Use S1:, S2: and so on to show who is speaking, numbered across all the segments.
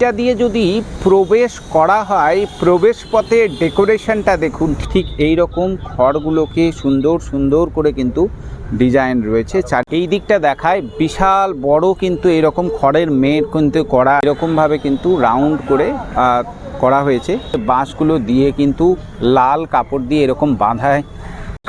S1: এটা দিয়ে যদি প্রবেশ করা হয়, প্রবেশ পথে ডেকোরেশনটা দেখুন। ঠিক এই রকম খড়গুলোকে সুন্দর সুন্দর করে কিন্তু ডিজাইন রয়েছে। এই দিকটা দেখায় বিশাল বড় কিন্তু এরকম খড়ের মেয়ের কিন্তু করা, এরকমভাবে কিন্তু রাউন্ড করে করা হয়েছে। বাঁশগুলো দিয়ে কিন্তু লাল কাপড় দিয়ে এরকম বাঁধায়।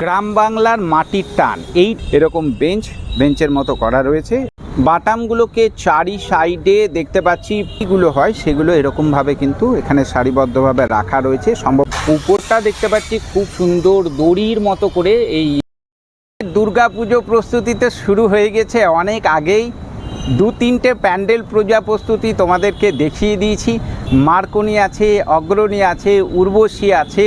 S1: গ্রাম বাংলার মাটির টান, এই এরকম বেঞ্চ, বেঞ্চের মতো করা রয়েছে। বাটামগুলোকে চারি সাইডে দেখতে পাচ্ছি গুলো হয় সেগুলো এরকমভাবে কিন্তু এখানে সারিবদ্ধভাবে রাখা রয়েছে। সম্ভব উপরটা দেখতে পাচ্ছি খুব সুন্দর দড়ির মতো করে এই দুর্গা পুজো প্রস্তুতিতে শুরু হয়ে গেছে। অনেক আগেই দু তিনটে প্যান্ডেল পূজা প্রস্তুতি তোমাদেরকে দেখিয়ে দিয়েছি। মার্কনি আছে, অগ্রণী আছে, উর্বশী আছে,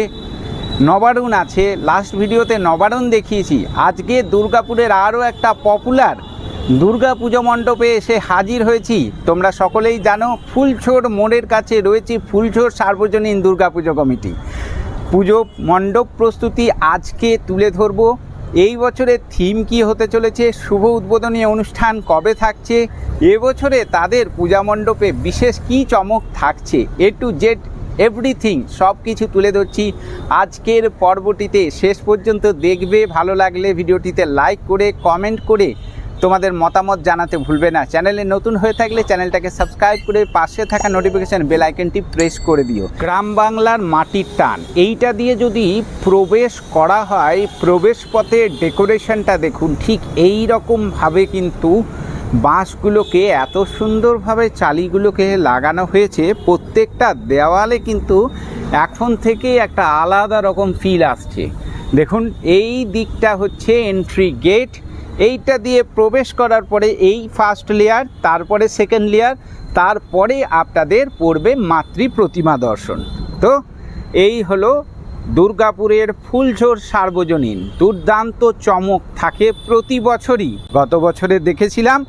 S1: নবারুণ আছে। লাস্ট ভিডিওতে নবারুণ দেখিয়েছি। আজকে দুর্গাপুরের আরও একটা পপুলার দুর্গা পুজো মণ্ডপে এসে হাজির হয়েছি। তোমরা সকলেই জানো ফুলছোড় মোড়ের কাছে রয়েছে ফুলছোড় সার্বজনীন দুর্গাপুজো কমিটি। পুজো মণ্ডপ প্রস্তুতি আজকে তুলে ধরব। এই বছরের থিম কি হতে চলেছে, শুভ উদ্বোধনী অনুষ্ঠান কবে থাকছে, এবছরে তাদের পূজা মণ্ডপে বিশেষ কি চমক থাকছে এ টু জেড এভরিথিং সব কিছু তুলে ধরছি। আজকের পর্বটিতে শেষ পর্যন্ত দেখবে, ভালো লাগলে ভিডিওটিতে লাইক করে কমেন্ট করে তোমাদের মতামত জানাতে ভুলবে না। চ্যানেলে নতুন হয়ে থাকলে চ্যানেলটাকে সাবস্ক্রাইব করে পাশে থাকা নোটিফিকেশান বেল আইকনটি প্রেস করে দিও। গ্রাম বাংলার মাটির টান। এইটা দিয়ে যদি প্রবেশ করা হয়, প্রবেশ পথে ডেকোরেশনটা দেখুন। ঠিক এই রকমভাবে কিন্তু বাঁশগুলোকে, এত সুন্দরভাবে চালিগুলোকে লাগানো হয়েছে, প্রত্যেকটা দেওয়ালে কিন্তু এখন থেকে একটা আলাদা রকম ফিল আসছে। দেখুন, এই দিকটা হচ্ছে এন্ট্রি গেট এইটা দিয়ে প্রবেশ করার পরে এই ফার্স্ট লেয়ার তারপরে সেকেন্ড লেয়ার তারপরে আপনাদের পড়বে মাতৃ প্রতিমা দর্শন। তো এই হলো দুর্গাপুরের ফুলঝোর সার্বজনীন। দুর্দান্ত চমক থাকে প্রতি বছরই। গত বছরে দেখেছিলাম,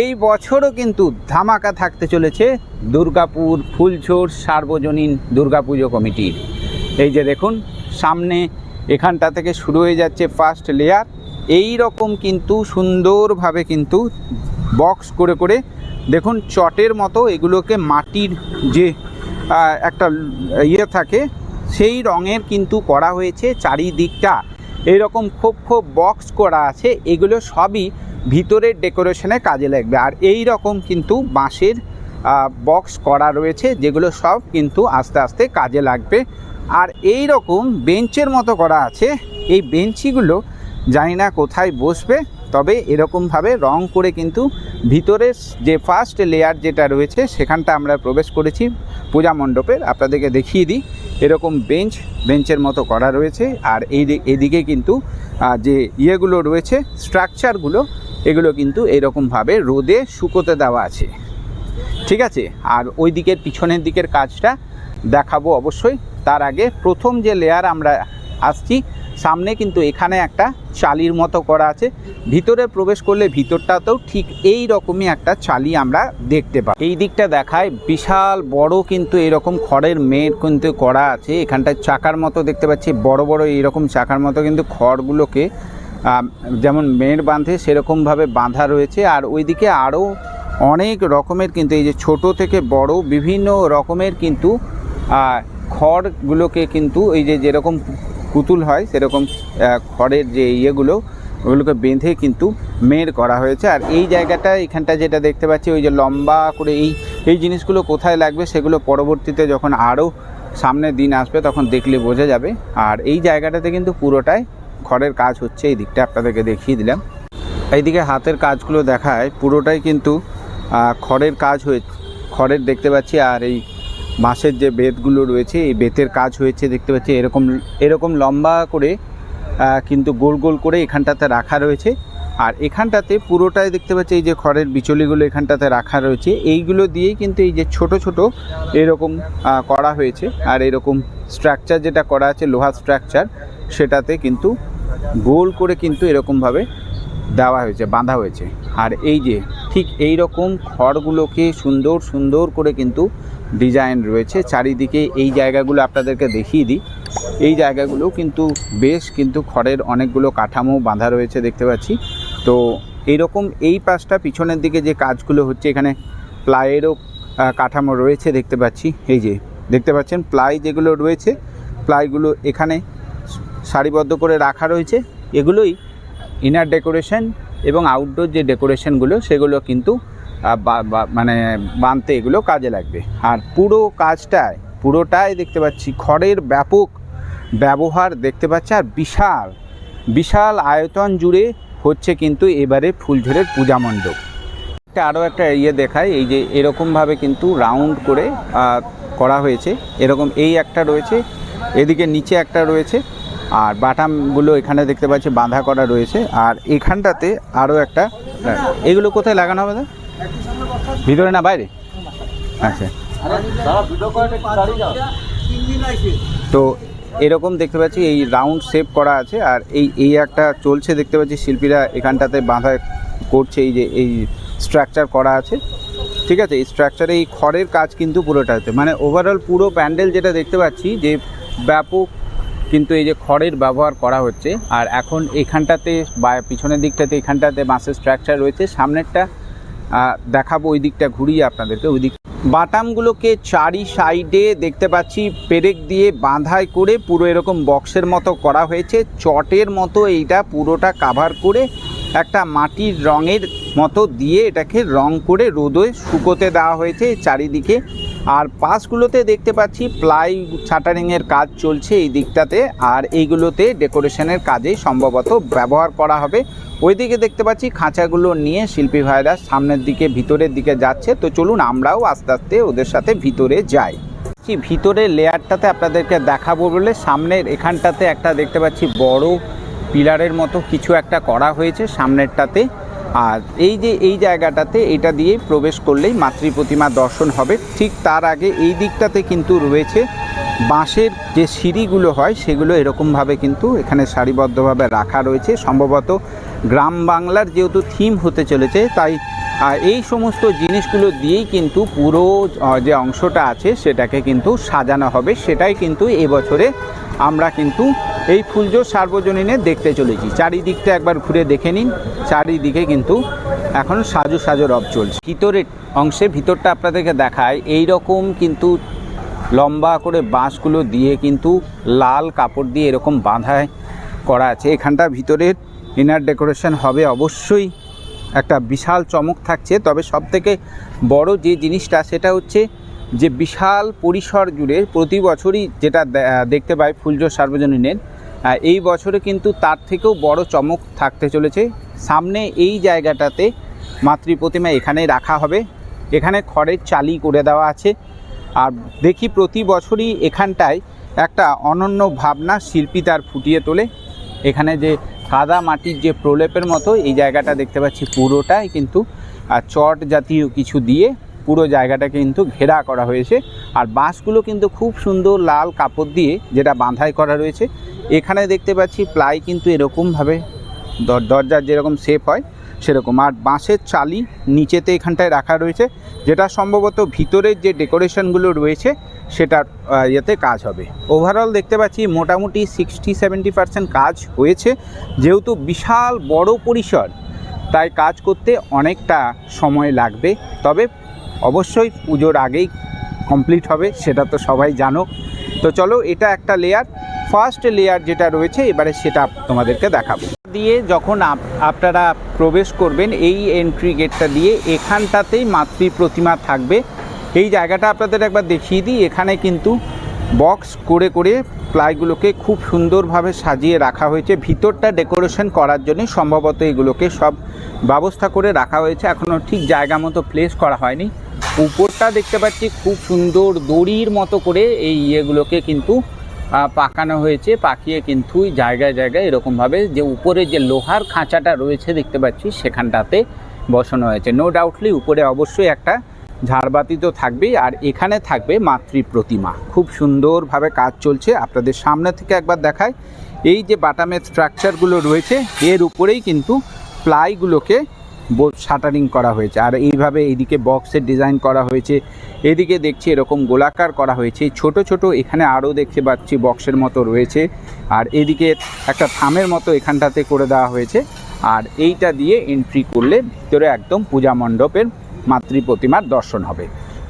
S1: এই বছরও কিন্তু ধামাকা থাকতে চলেছে দুর্গাপুর ফুলঝোর সার্বজনীন দুর্গাপুজো কমিটির। এই যে দেখুন, সামনে এখানটা থেকে শুরু হয়ে যাচ্ছে ফার্স্ট লেয়ার এই রকম কিন্তু সুন্দরভাবে কিন্তু বক্স করে করে দেখুন চটের মতো এগুলোকে মাটির যে একটা ইয়ে থাকে, সেই রঙের কিন্তু করা হয়েছে চারিদিকটা। এইরকম খোপ খোপ বক্স করা আছে, এগুলো সবই ভিতরের ডেকোরেশনে কাজে লাগবে। আর এই রকম কিন্তু বাঁশের বক্স করা রয়েছে, যেগুলো সব কিন্তু আস্তে আস্তে কাজে লাগবে। আর এই রকম বেঞ্চের মতো করা আছে। এই বেঞ্চিগুলো জানি না কোথায় বসবে, তবে এরকমভাবে রং করে কিন্তু ভিতরের যে ফার্স্ট লেয়ার যেটা রয়েছে, সেখানটা আমরা প্রবেশ করেছি পূজা মণ্ডপের। আপনাদেরকে দেখিয়ে দিই, এরকম বেঞ্চ বেঞ্চের মতো করা রয়েছে। আর এই এদিকে কিন্তু যে ইয়েগুলো রয়েছে স্ট্রাকচারগুলো এগুলো কিন্তু এরকমভাবে রোদে শুকোতে দেওয়া আছে। ঠিক আছে? আর ওই দিকের পিছনের দিকের কাজটা দেখাবো অবশ্যই। তার আগে প্রথম যে লেয়ার আমরা আসছি। সামনে কিন্তু এখানে একটা চালির মতো করা আছে। ভিতরে প্রবেশ করলে ভিতরটাতেও ঠিক এই রকমই একটা চালি আমরা দেখতে পাই। এই দিকটা দেখায় বিশাল বড় কিন্তু এরকম খড়ের মেয়ের কিন্তু করা আছে। এখানটায় চাকার মতো দেখতে পাচ্ছি, বড় বড় এইরকম চাকার মতো কিন্তু খড়গুলোকে যেমন মেয়ের বাঁধে সেরকমভাবে বাঁধা রয়েছে। আর ওইদিকে আরও অনেক রকমের কিন্তু এই যে ছোট থেকে বড় বিভিন্ন রকমের কিন্তু খড়গুলোকে কিন্তু এই যে যেরকম পুতুল হয়, সেরকম খড়ের যে ইয়েগুলো, ওগুলোকে বেঁধে কিন্তু মের করা হয়েছে। আর এই জায়গাটা, এখানটা যেটা দেখতে পাচ্ছি, ওই যে লম্বা করে এই এই জিনিসগুলো কোথায় লাগবে, সেগুলো পরবর্তীতে যখন আরও সামনের দিন আসবে, তখন দেখলে বোঝা যাবে। আর এই জায়গাটাতে কিন্তু পুরোটাই খড়ের কাজ হচ্ছে, এই দিকটা আপনাদেরকে দেখিয়ে দিলাম। এইদিকে হাতের কাজগুলো দেখায়, পুরোটাই কিন্তু খড়ের কাজ হয়ে, খড়ের দেখতে পাচ্ছি, আর এই বাঁশের যে বেতগুলো রয়েছে, এই বেতের কাজ হয়েছে দেখতে পাচ্ছি, এরকম এরকম লম্বা করে কিন্তু গোল গোল করে এখানটাতে রাখা রয়েছে। আর এখানটাতে পুরোটাই দেখতে পাচ্ছি, এই যে খড়ের বিচলিগুলো এখানটাতে রাখা রয়েছে। এইগুলো দিয়েই কিন্তু এই যে ছোট ছোট এরকম করা হয়েছে। আর এরকম স্ট্রাকচার যেটা করা আছে লোহার স্ট্রাকচার সেটাতে কিন্তু গোল করে কিন্তু এরকমভাবে দেওয়া হয়েছে, বাঁধা হয়েছে। আর এই যে, ঠিক এই রকম খড়গুলোকে সুন্দর সুন্দর করে কিন্তু ডিজাইন রয়েছে। চারিদিকে এই জায়গাগুলো আপনাদেরকে দেখিয়ে দিই। এই জায়গাগুলো কিন্তু বেশ কিন্তু খড়ের অনেকগুলো কাঠামো বাঁধা রয়েছে দেখতে পাচ্ছি। তো এইরকম এই পাশটা পিছনের দিকে যে কাজগুলো হচ্ছে, এখানে প্লাইয়েরও কাঠামো রয়েছে দেখতে পাচ্ছি। এই যে, দেখতে পাচ্ছেন প্লাই যেগুলো রয়েছে, প্লাইগুলো এখানে সারিবদ্ধ করে রাখা রয়েছে। এগুলোই ইনার ডেকোরেশন এবং আউটডোর যে ডেকোরেশনগুলো সেগুলো কিন্তু মানে বানতে এগুলো কাজে লাগবে। আর পুরো কাজটায়, পুরোটাই দেখতে পাচ্ছি খড়ের ব্যাপক ব্যবহার দেখতে পাচ্ছি, আর বিশাল বিশাল আয়তন জুড়ে হচ্ছে কিন্তু এবারে ফুলঝুরের পূজা মণ্ডপ। একটা আরও একটা ইয়ে দেখায় এই যে এরকমভাবে কিন্তু রাউন্ড করে করা হয়েছে। এরকম এই একটা রয়েছে, এদিকে নিচে একটা রয়েছে। আর বাটামগুলো এখানে দেখতে পাচ্ছি, বাঁধা করা রয়েছে। আর এখানটাতে আরও একটা, এগুলো কোথায় লাগানো হবে? ভিতরে না বাইরে? আচ্ছা। তো এরকম দেখতে পাচ্ছি, এই রাউন্ড শেপ করা আছে, আর এই এই একটা চলছে দেখতে পাচ্ছি, শিল্পীরা এখানটাতে বাঁধা করছে, এই যে, এই স্ট্রাকচার করা আছে। ঠিক আছে, এই স্ট্রাকচারে এই খড়ের কাজ কিন্তু পুরোটাতে মানে ওভারঅল পুরো প্যান্ডেল যেটা দেখতে পাচ্ছি, যে ব্যাপক কিন্তু এই যে খড়ের ব্যবহার করা হচ্ছে, আর এখন এখানটাতে বা পিছনের দিকটাতে এখানটাতে বাঁশের স্ট্রাকচার রয়েছে, সামনেরটা দেখাবো ওই দিকটা ঘুরিয়ে আপনাদেরকে, ওই দিক বাটামগুলোকে চারি সাইডে দেখতে পাচ্ছি, পেরেক দিয়ে বাঁধাই করে পুরো এরকম বক্সের মতো করা হয়েছে, চটের মতো এইটা পুরোটা কাভার করে একটা মাটির রঙের মতো দিয়ে এটাকে রং করে রোদে শুকোতে দেওয়া হয়েছে, চারিদিকে আর পাশগুলোতে দেখতে পাচ্ছি প্লাই ছাটারিংয়ের কাজ চলছে এই দিকটাতে, আর এইগুলোতে ডেকোরেশনের কাজে সম্ভবত ব্যবহার করা হবে। ওইদিকে দেখতে পাচ্ছি খাঁচাগুলো নিয়ে শিল্পী ভাইরা সামনের দিকে, ভিতরের দিকে যাচ্ছে। তো চলুন আমরাও আস্তে আস্তে ওদের সাথে ভিতরে যাই। ভিতরের লেয়ারটাতে আপনাদেরকে দেখাবো বলে সামনের এখানটাতে একটা দেখতে পাচ্ছি বড় পিলারের মতো কিছু একটা করা হয়েছে সামনেরটাতে। আর এই যে এই জায়গাটাতে এটা দিয়ে প্রবেশ করলেই মাতৃ প্রতিমা দর্শন হবে। ঠিক তার আগে এই দিকটাতে কিন্তু রয়েছে বাঁশের যে সিঁড়িগুলো হয়, সেগুলো এরকমভাবে কিন্তু এখানে সারিবদ্ধভাবে রাখা রয়েছে। সম্ভবত গ্রাম বাংলার যেহেতু থিম হতে চলেছে, তাই এই সমস্ত জিনিসগুলো দিয়েই কিন্তু পুরো যে অংশটা আছে, সেটাকে কিন্তু সাজানো হবে। সেটাই কিন্তু এবছরে আমরা কিন্তু এই ফুলজো সার্বজনীনে দেখতে চলেছি। চারিদিকটা একবার ঘুরে দেখে নিন। চারিদিকে কিন্তু এখন সাজু সাজু রব চলছে। ভিতরের অংশে ভিতরটা আপনাদেরকে দেখায় এই রকম কিন্তু লম্বা করে বাঁশগুলো দিয়ে কিন্তু লাল কাপড় দিয়ে এরকম বাঁধায় করা আছে। এখানটা ভিতরের ইনার ডেকোরেশন হবে অবশ্যই। একটা বিশাল চমক থাকছে। তবে সবথেকে বড় যে জিনিসটা, সেটা হচ্ছে যে বিশাল পরিসর জুড়ে প্রতি বছরই যেটা দেখতে পাই ফুলজো সার্বজনীনের এই বছরে কিন্তু তার থেকেও বড় চমক থাকতে চলেছে। সামনে এই জায়গাটাতে মাতৃ প্রতিমা এখানেই রাখা হবে। এখানে খড়ের চালি করে দেওয়া আছে। আর দেখি প্রতি বছরই এখানটায় একটা অনন্য ভাবনা শিল্পী তার ফুটিয়ে তোলে। এখানে যে কাদা মাটির যে প্রলেপের মতো এই জায়গাটা দেখতে পাচ্ছি পুরোটাই কিন্তু চট জাতীয় কিছু দিয়ে পুরো জায়গাটা কিন্তু ঘেরা করা হয়েছে। আর বাঁশগুলো কিন্তু খুব সুন্দর লাল কাপড় দিয়ে যেটা বাঁধাই করা রয়েছে। এখানে দেখতে পাচ্ছি প্লাই কিন্তু এরকমভাবে দর- দরজার যেরকম শেপ হয়, সেরকম। আর বাঁশের চালি নিচেতে এখানটায় রাখা রয়েছে, যেটা সম্ভবত ভিতরের যে ডেকোরেশনগুলো রয়েছে, সেটার ইয়েতে কাজ হবে। ওভারঅল দেখতে পাচ্ছি মোটামুটি সিক্সটি সেভেন্টি পার্সেন্ট কাজ হয়েছে। যেহেতু বিশাল বড় পরিসর, তাই কাজ করতে অনেকটা সময় লাগবে। তবে অবশ্যই পুজোর আগেই কমপ্লিট হবে, সেটা তো সবাই জানো। তো চলো, এটা একটা লেয়ার ফার্স্ট লেয়ার যেটা রয়েছে, এবারে সেটা তোমাদেরকে দেখাবো। দিয়ে যখন আপ- আপনারা প্রবেশ করবেন, এই এন্ট্রি গেটটা দিয়ে, এখানটাতেই মাতৃ প্রতিমা থাকবে। এই জায়গাটা আপনাদের একবার দেখিয়ে দিই, এখানে কিন্তু বক্স করে করে প্লাইগুলোকে খুব সুন্দরভাবে সাজিয়ে রাখা হয়েছে। ভিতরটা ডেকোরেশন করার জন্য সম্ভবত এগুলোকে সব ব্যবস্থা করে রাখা হয়েছে। এখনও ঠিক জায়গা মতো প্লেস করা হয়নি। উপরটা দেখতে পাচ্ছি খুব সুন্দর দড়ির মতো করে এই ইয়েগুলোকে কিন্তু পাকানো হয়েছে, পাকিয়ে কিন্তু জায়গায় জায়গায় এরকমভাবে যে উপরে যে লোহার খাঁচাটা রয়েছে দেখতে পাচ্ছি, সেখানটাতে বসানো হয়েছে। নো ডাউটলি উপরে অবশ্যই একটা ঝাড়বাতি তো থাকবেই, আর এখানে থাকবে মাতৃ প্রতিমা খুব সুন্দরভাবে কাজ চলছে, আপনাদের সামনে থেকে একবার দেখায় এই যে বাটামের স্ট্রাকচারগুলো রয়েছে, এর উপরেই কিন্তু প্লাইগুলোকে শাটারিং করা হয়েছে। আর এইভাবে এইদিকে বক্সের ডিজাইন করা হয়েছে। এদিকে দেখছি এরকম গোলাকার করা হয়েছে। ছোট ছোট এখানে আরও দেখতে পাচ্ছি বক্সের মতো রয়েছে। আর এদিকে একটা থামের মতো এখানটাতে করে দেওয়া হয়েছে। আর এইটা দিয়ে এন্ট্রি করলে ভিতরে একদম পূজা মণ্ডপের মাতৃ প্রতিমার দর্শন হবে।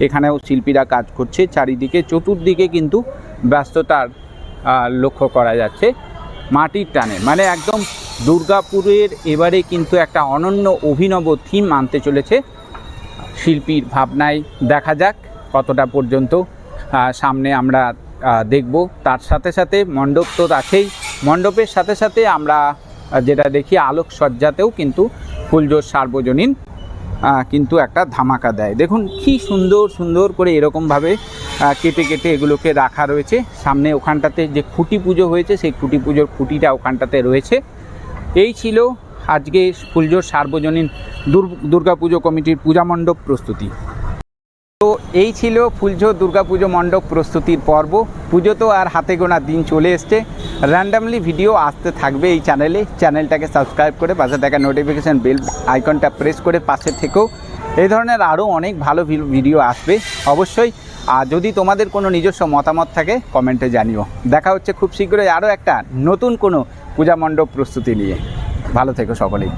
S1: এখানেও শিল্পীরা কাজ করছে। চারিদিকে চতুর্দিকে কিন্তু ব্যস্ততার লক্ষ্য করা যাচ্ছে। মাটির টানে মানে একদম দুর্গাপুরের এবারে কিন্তু একটা অনন্য অভিনব থিম আনতে চলেছে শিল্পীর ভাবনায়। দেখা যাক কতটা পর্যন্ত সামনে আমরা দেখব। তার সাথে সাথে মণ্ডপ তো আছেই। মণ্ডপের সাথে সাথে আমরা যেটা দেখি আলোকসজ্জাতেও কিন্তু ফুলজোর সার্বজনীন কিন্তু একটা ধামাকা দেয়। দেখুন কি সুন্দর সুন্দর করে এরকমভাবে কেটে কেটে এগুলোকে রাখা রয়েছে। সামনে ওখানটাতে যে খুঁটি পুজো হয়েছে, সেই খুঁটি পুজোর খুঁটিটা ওখানটাতে রয়েছে। এই ছিল আজকে ফুলজোর সার্বজনীন দুর- দুর্গাপুজো কমিটির পূজা মণ্ডপ প্রস্তুতি। তো এই ছিল ফুলঝোর দুর্গাপুজো মণ্ডপ প্রস্তুতির পর্ব। পুজো তো আর হাতে গোনা দিন চলে এসছে। র্যান্ডামলি ভিডিও আসতে থাকবে এই চ্যানেলে চ্যানেলটাকে সাবস্ক্রাইব করে পাশে থাকা নোটিফিকেশান বেল আইকনটা প্রেস করে পাশে থেকেও। এই ধরনের আরও অনেক ভালো ভিডিও আসবে। অবশ্যই আর যদি তোমাদের কোনো নিজস্ব মতামত থাকে, কমেন্টে জানিও। দেখা হচ্ছে খুব শীঘ্রই আরও একটা নতুন কোনো পূজা মণ্ডপ প্রস্তুতি নিয়ে। ভালো থেকো সকলেই।